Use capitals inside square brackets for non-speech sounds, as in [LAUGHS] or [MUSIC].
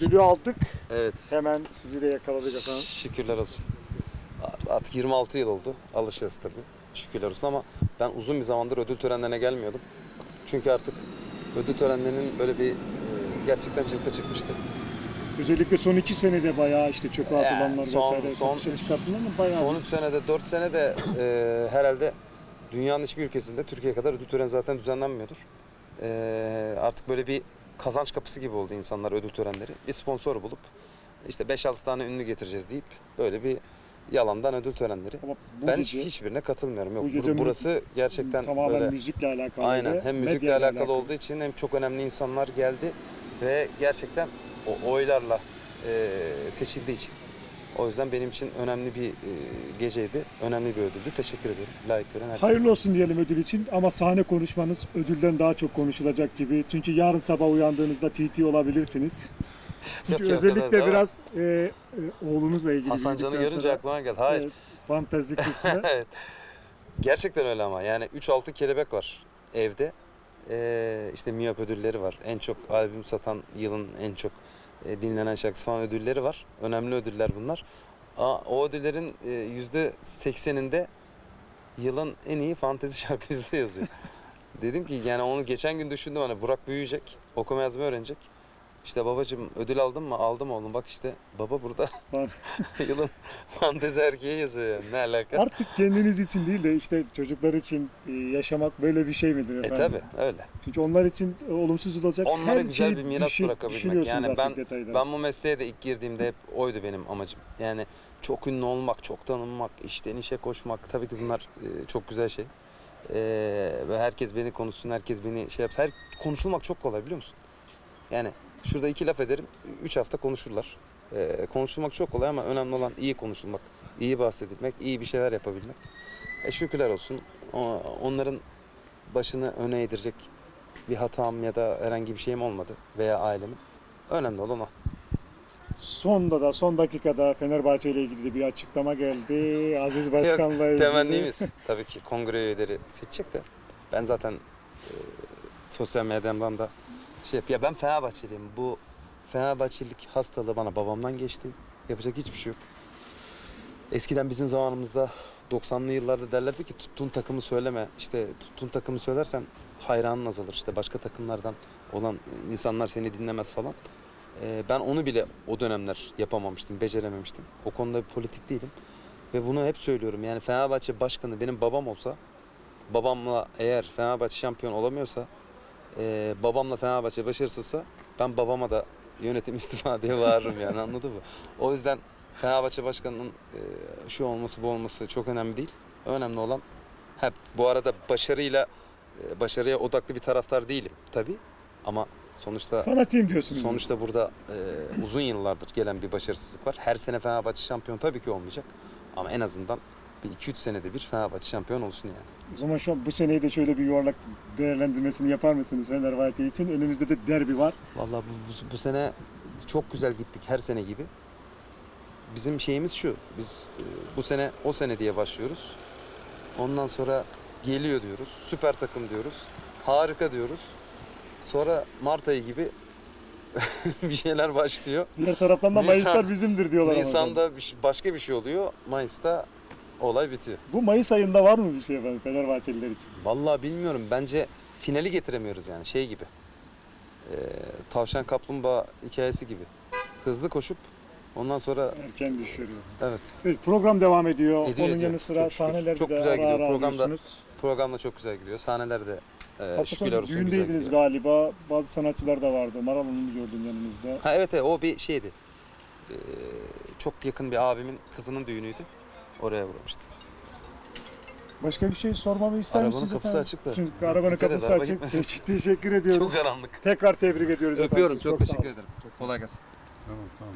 Ödülü aldık. Evet. Hemen sizi de yakaladık efendim. Şükürler olsun. Artık 26 yıl oldu. Alışacağız tabii. Şükürler olsun ama ben uzun bir zamandır ödül törenlerine gelmiyordum. Çünkü artık ödül törenlerinin böyle bir e, gerçekten cılkı çıkmıştı. Özellikle son iki senede bayağı işte çöpe atılanlar son- vesaire son satışa üç- çıkartılan ama bayağı. Son 3 senede, 4 senede e, herhalde dünyanın hiçbir ülkesinde Türkiye kadar ödül töreni zaten düzenlenmiyordur. E, artık böyle bir kazanç kapısı gibi oldu insanlar ödül törenleri. Bir sponsor bulup işte 5-6 tane ünlü getireceğiz deyip böyle bir yalandan ödül törenleri. Ama bu ben gece hiç, hiçbirine katılmıyorum. Yok bu gece bur- burası gerçekten tamamen böyle müzikle alakalı. aynen hem müzikle medyayla alakalı, olduğu için hem çok önemli insanlar geldi ve gerçekten o oylarla e, seçildiği için. O yüzden benim için önemli bir e, geceydi. Önemli bir ödüldü. Teşekkür ederim. Layık gören herkese. Hayırlı olsun diyelim ödül için ama sahne konuşmanız ödülden daha çok konuşulacak gibi. Çünkü yarın sabah uyandığınızda TT olabilirsiniz. [LAUGHS] Çünkü Yok ya, o kadar özellikle da biraz e, e, oğlunuzla ilgili Hasan Can'ı bildikten görünce sonra, aklıma geldi. Hayır. evet, fantazi kısmı. [LAUGHS] evet. Gerçekten öyle ama. Yani 3 altın kelebek var evde. Ee, işte Miyop ödülleri var. En çok albüm satan yılın en çok e, dinlenen şarkısı falan ödülleri var. Önemli ödüller bunlar. Aa, o ödüllerin e, yüzde sekseninde yılın en iyi fantezi [LAUGHS] şarkıcısı yazıyor. Dedim ki yani onu geçen gün düşündüm hani Burak büyüyecek, okuma yazma öğrenecek. İşte babacığım ödül aldın mı? Aldım oğlum. Bak işte baba burada [LAUGHS] yılın fantezi erkeği yazıyor yani. Ne alaka? Artık kendiniz için değil de işte çocuklar için e, yaşamak böyle bir şey midir E efendim? tabi öyle. Çünkü onlar için e, olumsuz olacak Onlara her güzel bir miras düşün- bırakabilmek. Yani ben detayları. ben bu mesleğe de ilk girdiğimde hep oydu benim amacım. Yani çok ünlü olmak, çok tanınmak, işten işe koşmak. Tabii ki bunlar e, çok güzel şey. E, ve herkes beni konuşsun, herkes beni şey yapsın. Her, konuşulmak çok kolay biliyor musun? Yani şurada iki laf ederim, üç hafta konuşurlar. E, konuşulmak çok kolay ama önemli olan iyi konuşulmak, iyi bahsedilmek, iyi bir şeyler yapabilmek. E şükürler olsun. Onların başını öne eğdirecek bir hatam ya da herhangi bir şeyim olmadı veya ailemin. Önemli olan o. Sonda da son dakikada Fenerbahçe ile ilgili de bir açıklama geldi. [LAUGHS] Aziz Başkan'la ilgili. Temennimiz tabii ki kongre üyeleri seçecek de ben zaten e, sosyal medyamdan da şey yap. Ya ben Fenerbahçeliyim. Bu Fenerbahçelik hastalığı bana babamdan geçti. Yapacak hiçbir şey yok. Eskiden bizim zamanımızda 90'lı yıllarda derlerdi ki tuttuğun takımı söyleme. İşte tuttuğun takımı söylersen hayranın azalır. İşte başka takımlardan olan insanlar seni dinlemez falan. Ee, ben onu bile o dönemler yapamamıştım, becerememiştim. O konuda bir politik değilim. Ve bunu hep söylüyorum. Yani Fenerbahçe başkanı benim babam olsa, babamla eğer Fenerbahçe şampiyon olamıyorsa, e, babamla Fenerbahçe başarısızsa ben babama da yönetim [LAUGHS] istifa diye bağırırım yani anladın mı? O yüzden Fenerbahçe başkanının e, şu olması bu olması çok önemli değil. Önemli olan hep bu arada başarıyla e, başarıya odaklı bir taraftar değilim tabii ama sonuçta Fanatiyim diyorsunuz. Sonuçta burada e, uzun yıllardır gelen bir başarısızlık var. Her sene Fenerbahçe şampiyon tabii ki olmayacak. Ama en azından bir 2-3 senede bir Fenerbahçe şampiyon olsun yani. O zaman şu an bu seneyi de şöyle bir yuvarlak değerlendirmesini yapar mısınız Fenerbahçe için? Önümüzde de derbi var. Vallahi bu, bu, bu sene çok güzel gittik her sene gibi. Bizim şeyimiz şu. Biz e, bu sene o sene diye başlıyoruz. Ondan sonra geliyor diyoruz. Süper takım diyoruz. Harika diyoruz. Sonra Mart ayı gibi [LAUGHS] bir şeyler başlıyor. Diğer taraftan da Nisan- Mayıslar bizimdir diyorlar. Nisan'da bir şey- başka bir şey oluyor. Mayıs'ta olay bitiyor. Bu Mayıs ayında var mı bir şey efendim Fenerbahçeliler için? Vallahi bilmiyorum. Bence finali getiremiyoruz yani şey gibi. Ee, tavşan kaplumbağa hikayesi gibi. Hızlı koşup ondan sonra Erken düşürüyor. evet Evet, program devam ediyor. Ediyor, Onun ediyor. yanı sıra Çok şükür. sahnelerde Çok de güzel ara gidiyor. ara Programda- alıyorsunuz. program da çok güzel gidiyor. Sahneler de e, şükürler olsun güzel düğündeydiniz galiba. Bazı sanatçılar da vardı. Maral Hanım'ı gördüm yanınızda. Ha evet, evet o bir şeydi. Ee, çok yakın bir abimin kızının düğünüydü. Oraya vurmuştum. Başka bir şey sormamı ister Arabanın misiniz kapısı efendim? açık da. Çünkü arabanın Dikkat et, kapısı araba açık. gitmesin. Te- teşekkür ediyoruz. Çok karanlık. Tekrar tebrik ediyoruz efendim. Öpüyorum. Sizi. Çok sağ olun. teşekkür ederim. Kolay gelsin. Tamam tamam.